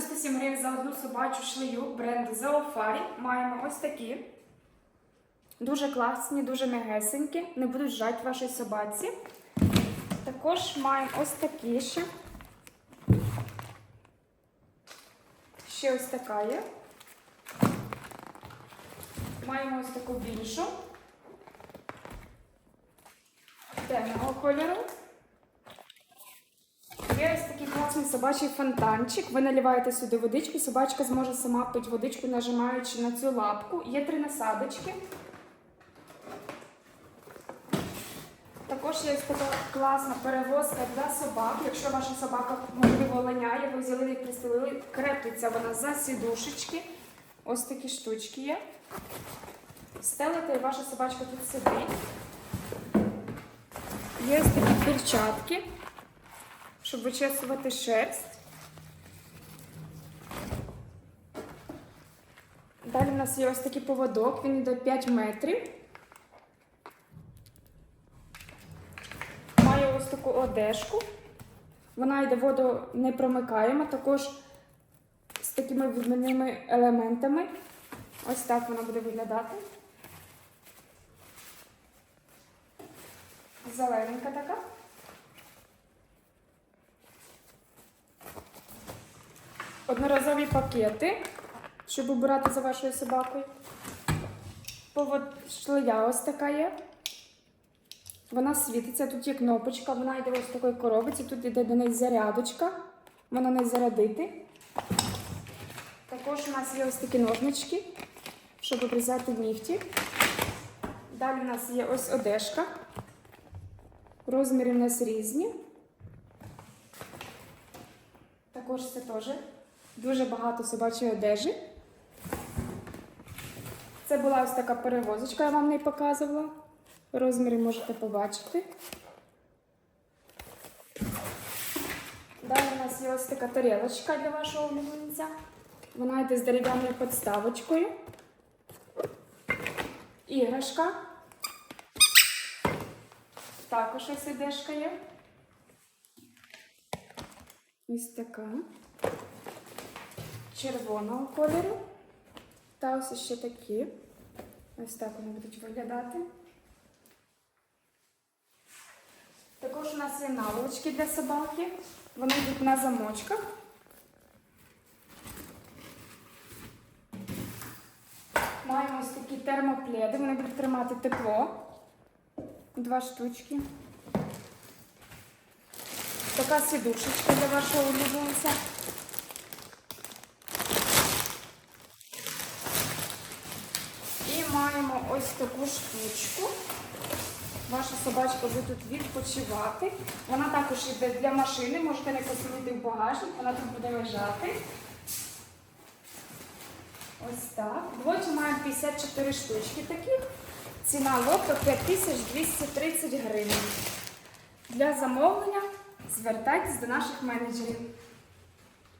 97 гривень за одну собачу шлею бренду Зоофарі. Маємо ось такі. Дуже класні, дуже м'ягесенькі, не будуть жать вашій собаці. Також маємо ось такі ще. Ще ось така є. Маємо ось таку більшу. Темного кольору. Є ось такий класний собачий фонтанчик. Ви наливаєте сюди водичку, собачка зможе сама пити водичку, нажимаючи на цю лапку. Є три насадочки. Також є така класна перевозка для собак. Якщо ваша собака, можливо, линяє, ви взяли і пристелили, крепиться вона за сідушечки. Ось такі штучки є. Стелите, і ваша собачка тут сидить. Є такі перчатки, щоб вичесувати шерсть. Далі у нас є ось такий поводок, він йде 5 метрів. Має ось таку одежку. Вона йде водонепромикаєма, також з такими відмінними елементами. Ось так вона буде виглядати. Зелененька така. Одноразові пакети, щоб обирати за вашою собакою. Шлея ось така є. Вона світиться, тут є кнопочка, вона йде ось такої коробиці, тут йде до неї зарядочка, можна не зарядити. Також у нас є ось такі ножнички, щоб обрізати нігті. Далі у нас є ось одежка. Розміри у нас різні. Також це теж дуже багато собачої одежі. Це була ось така перевозочка, я вам не показувала. Розміри можете побачити. Далі у нас є ось така тарілочка для вашого улюбленця. Вона йде з дерев'яною підставочкою. Іграшка. Також ось ідешка є. Ось така. Червоного кольору. Та ось ще такі. Ось так вони будуть виглядати. Також у нас є наволочки для собаки. Вони йдуть на замочках. Маємо ось такі термопледи, вони будуть тримати тепло. Два штучки. Така сідушечка для вашого улюбленця. І маємо ось таку штучку. Ваша собачка буде тут відпочивати. Вона також йде для машини, можете не посадити в багажник, вона тут буде лежати. Ось так. Двоті маємо 54 штучки таких. Ціна лоту 5230 гривень. Для замовлення звертайтесь до наших менеджерів.